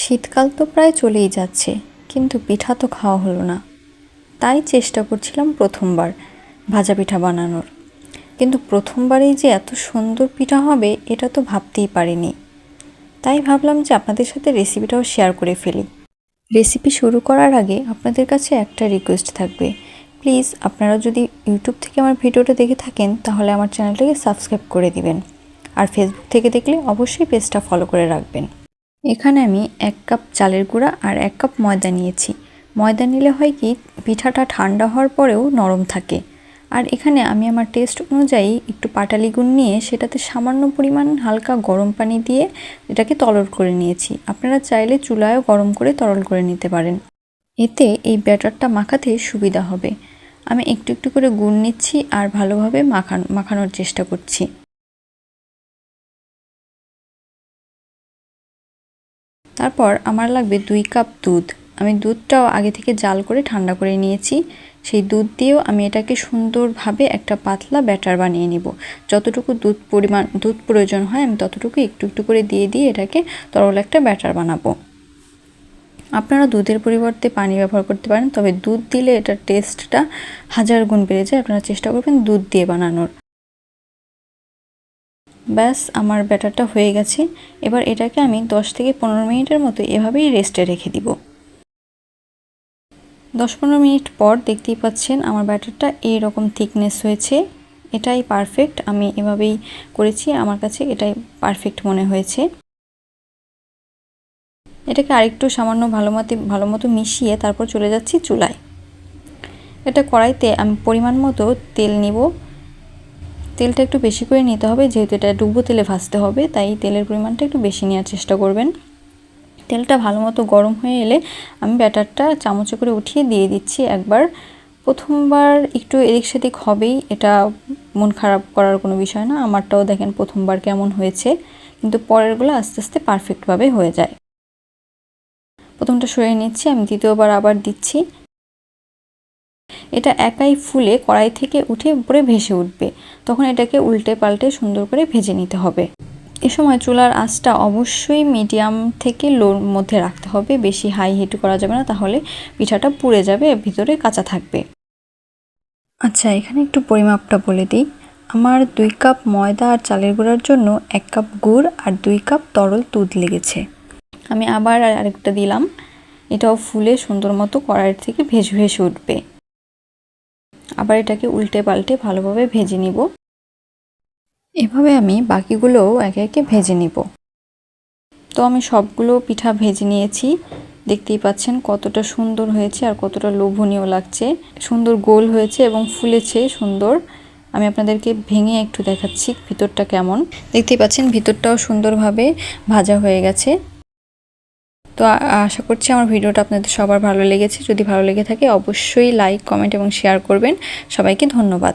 শীতকাল তো প্রায় চলেই যাচ্ছে, কিন্তু পিঠা তো খাওয়া হলো না। তাই চেষ্টা করছিলাম প্রথমবার ভাজা পিঠা বানানোর। কিন্তু প্রথমবারেই যে এত সুন্দর পিঠা হবে, এটা তো ভাবতেই পারিনি। তাই ভাবলাম যে আপনাদের সাথে রেসিপিটাও শেয়ার করে ফেলি। রেসিপি শুরু করার আগে আপনাদের কাছে একটা রিকোয়েস্ট থাকবে। প্লিজ, আপনারা যদি ইউটিউব থেকে আমার ভিডিওটা দেখে থাকেন, তাহলে আমার চ্যানেলটাকে সাবস্ক্রাইব করে দিবেন। আর ফেসবুক থেকে দেখলে অবশ্যই পেজটা ফলো করে রাখবেন। এখানে আমি এক কাপ চালের গুঁড়া আর এক কাপ ময়দা নিয়েছি। ময়দা নিলে হয় কি, পিঠাটা ঠান্ডা হওয়ার পরেও নরম থাকে। আর এখানে আমি আমার টেস্ট অনুযায়ী একটু পাটালি গুড় নিয়ে সেটাতে সামান্য পরিমাণ হালকা গরম পানি দিয়ে এটাকে তরল করে নিয়েছি। আপনারা চাইলে চুলায়ও গরম করে তরল করে নিতে পারেন। এতে এই ব্যাটারটা মাখাতে সুবিধা হবে। আমি একটু একটু করে গুড় নিচ্ছি আর ভালোভাবে মাখান, মাখানোর চেষ্টা করছি। তারপর আমার লাগবে দুই কাপ দুধ। আমি দুধটাও আগে থেকে জাল করে ঠান্ডা করে নিয়েছি। সেই দুধ দিয়েও আমি এটাকে সুন্দরভাবে একটা পাতলা ব্যাটার বানিয়ে নিব। যতটুকু দুধ পরিমাণ, দুধ প্রয়োজন হয় আমি ততটুকু একটু একটু করে দিয়ে দিয়ে এটাকে তরল একটা ব্যাটার বানাবো। আপনারা দুধের পরিবর্তে পানি ব্যবহার করতে পারেন, তবে দুধ দিলে এটার টেস্টটা হাজার গুণ বেড়ে যায়। আপনারা চেষ্টা করবেন দুধ দিয়ে বানানোর। ব্যাস, আমার ব্যাটারটা হয়ে গেছে। এবার এটাকে আমি 10 থেকে পনেরো মিনিটের মতো এভাবেই রেস্টে রেখে দিব। দশ পনেরো মিনিট পর দেখতেই পাচ্ছেন আমার ব্যাটারটা এই রকম থিকনেস হয়েছে। এটাই পারফেক্ট আমি এভাবেই করেছি, আমার কাছে এটাই পারফেক্ট মনে হয়েছে। এটাকে আরেকটু সামান্য ভালো মতো ভালো মতো মিশিয়ে তারপর চলে যাচ্ছি চুলায়। এটা কড়াইতে আমি পরিমাণ মতো তেল নিব। তেলটা একটু বেশি করে নিতে হবে, যেহেতু এটা ডুবো তেলে ভাজতে হবে, তাই তেলের পরিমাণটা একটু বেশি নেওয়ার চেষ্টা করবেন। তেলটা ভালো মতো গরম হয়ে এলে আমি ব্যাটারটা চামচে করে উঠিয়ে দিয়ে দিচ্ছি একবার। প্রথমবার একটু এদিক সেদিক হবেই, এটা মন খারাপ করার কোনো বিষয় না, আমারটাও দেখেন প্রথমবার কেমন হয়েছে, কিন্তু পরেরগুলো আস্তে আস্তে পারফেক্টভাবে হয়ে যায়। প্রথমটা সরিয়ে নিচ্ছি, আমি দ্বিতীয়বার আবার দিচ্ছি। এটা একাই ফুলে কড়াই থেকে উঠে উপরে ভেসে উঠবে। তখন এটাকে উল্টে পাল্টে সুন্দর করে ভেজে নিতে হবে। এ সময় চুলার আঁচটা অবশ্যই মিডিয়াম থেকে লোর মধ্যে রাখতে হবে। বেশি হাই হিট করা যাবে না, তাহলে পিঠাটা পুড়ে যাবে, ভিতরে কাঁচা থাকবে। আচ্ছা এখানে একটু পরিমাপটা বলে দিই। আমার দুই কাপ ময়দা আর চালের গুঁড়ার জন্য এক কাপ গুড় আর দুই কাপ তরল দুধ লেগেছে। আমি আবার আরেকটা দিলাম। এটাও ফুলে সুন্দর মতো কড়াইয়ের থেকে ভেজে ভেসে উঠবে। আবার এটাকে উল্টে পাল্টে ভালোভাবে ভেজে নিব। এভাবে আমি বাকিগুলোও একে একে ভেজে নিব। তো আমি সবগুলো পিঠা ভেজে নিয়েছি। দেখতেই পাচ্ছেন কতটা সুন্দর হয়েছে আর কতটা লোভনীয় লাগছে। সুন্দর গোল হয়েছে এবং ফুলেছে সুন্দর। আমি আপনাদেরকে ভেঙে একটু দেখাচ্ছি ভিতরটা কেমন। দেখতেই পাচ্ছেন ভিতরটাও সুন্দরভাবে ভাজা হয়ে গেছে। তো আশা করছি আমার ভিডিওটা আপনাদের সবার ভালো লেগেছে। যদি ভালো লেগে থাকে অবশ্যই লাইক কমেন্ট এবং শেয়ার করবেন। সবাইকে ধন্যবাদ।